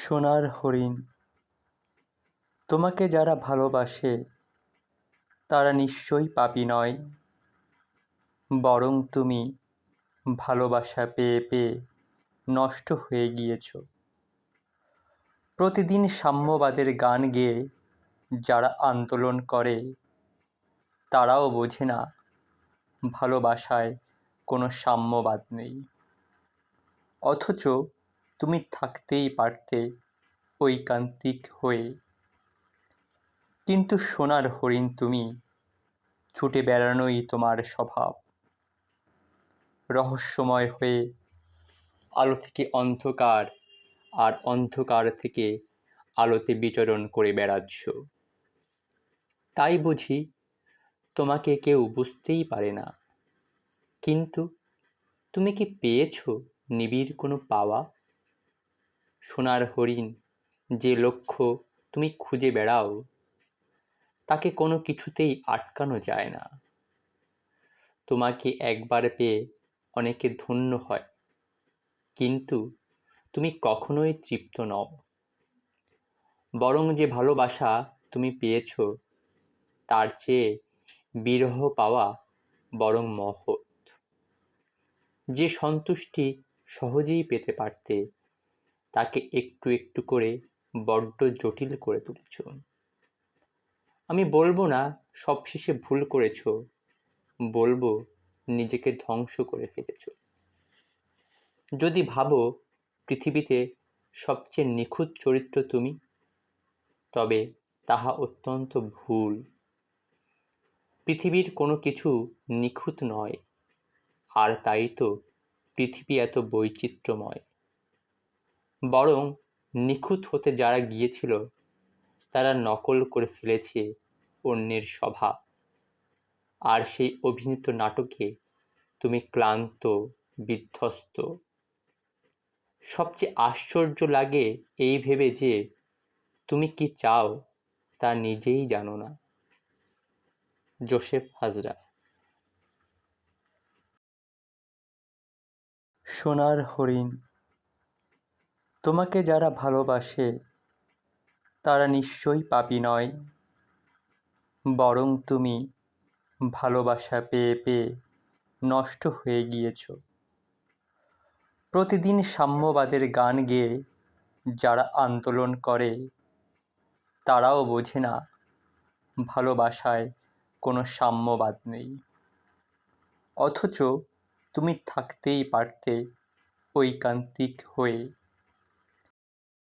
সোনার হরিণ। তোমাকে যারা ভালোবাসে, তারা নিশ্চয়ই পাপি নয়। বরং তুমি ভালোবাসা পেয়ে পেয়ে নষ্ট হয়ে গিয়েছ। প্রতিদিন সাম্যবাদের গান গেয়ে যারা আন্দোলন করে, তারাও বোঝে না ভালোবাসায় কোনো সাম্যবাদ নেই। অথচ তুমি থাকতেই পারতে ঐকান্তিক হয়ে। কিন্তু সোনার হরিণ তুমি, ছুটে বেড়ানোই তোমার স্বভাব। রহস্যময় হয়ে আলো থেকে অন্ধকার আর অন্ধকার থেকে আলোতে বিচরণ করে বেড়াচ্ছ। তাই বুঝি তোমাকে কেউ বুঝতেই পারে না। কিন্তু তুমি কি পেয়েছ নিবিড় কোনো পাওয়া? সোনার হরিণ, যে লক্ষ্য তুমি খুঁজে বেড়াও, তাকে কোনো কিছুতেই আটকানো যায় না। তোমাকে একবার পেয়ে অনেকে ধন্য হয়, কিন্তু তুমি কখনোই তৃপ্ত নও। বরং যে ভালোবাসা তুমি পেয়েছ, তার চেয়ে বিরহ পাওয়া বরং মহৎ। যে সন্তুষ্টি সহজেই পেতে পারতে তাকে একটু একটু করে বড্ড জটিল করে তুলেছ। আমি বলব না, সবশেষে ভুল করেছ। বলব, নিজেকে ধ্বংস করে ফেলেছ। যদি ভাবো, পৃথিবীতে সবচেয়ে নিখুঁত চরিত্র তুমি, তবে তাহা অত্যন্ত ভুল। পৃথিবীর কোনো কিছু নিখুঁত নয়, আর তাই তো পৃথিবী এত বৈচিত্র্যময়। বরং নিখুঁত হতে যারা গিয়েছিল, তারা নকল করে ফেলেছে অন্যের স্বভাব আর সেই অভিনীত নাটকে তুমি ক্লান্ত, বিধ্বস্ত। সবচেয়ে আশ্চর্য লাগে এই ভেবে যে তুমি কি চাও তা নিজেই জানো না। জোসেফ হাজরা। সোনার হরিণ তোমাকে যারা ভালোবাসে, তারা নিশ্চয়ই পাপী নয়। বরং তুমি ভালোবাসা পেয়ে পেয়ে নষ্ট হয়ে গিয়েছ। প্রতিদিন সাম্যবাদের গান গেয়ে যারা আন্দোলন করে, তারাও বোঝে না ভালোবাসায় কোনো সাম্যবাদ নেই। অথচ তুমি থাকতেই পারতে ঐকান্তিক হয়ে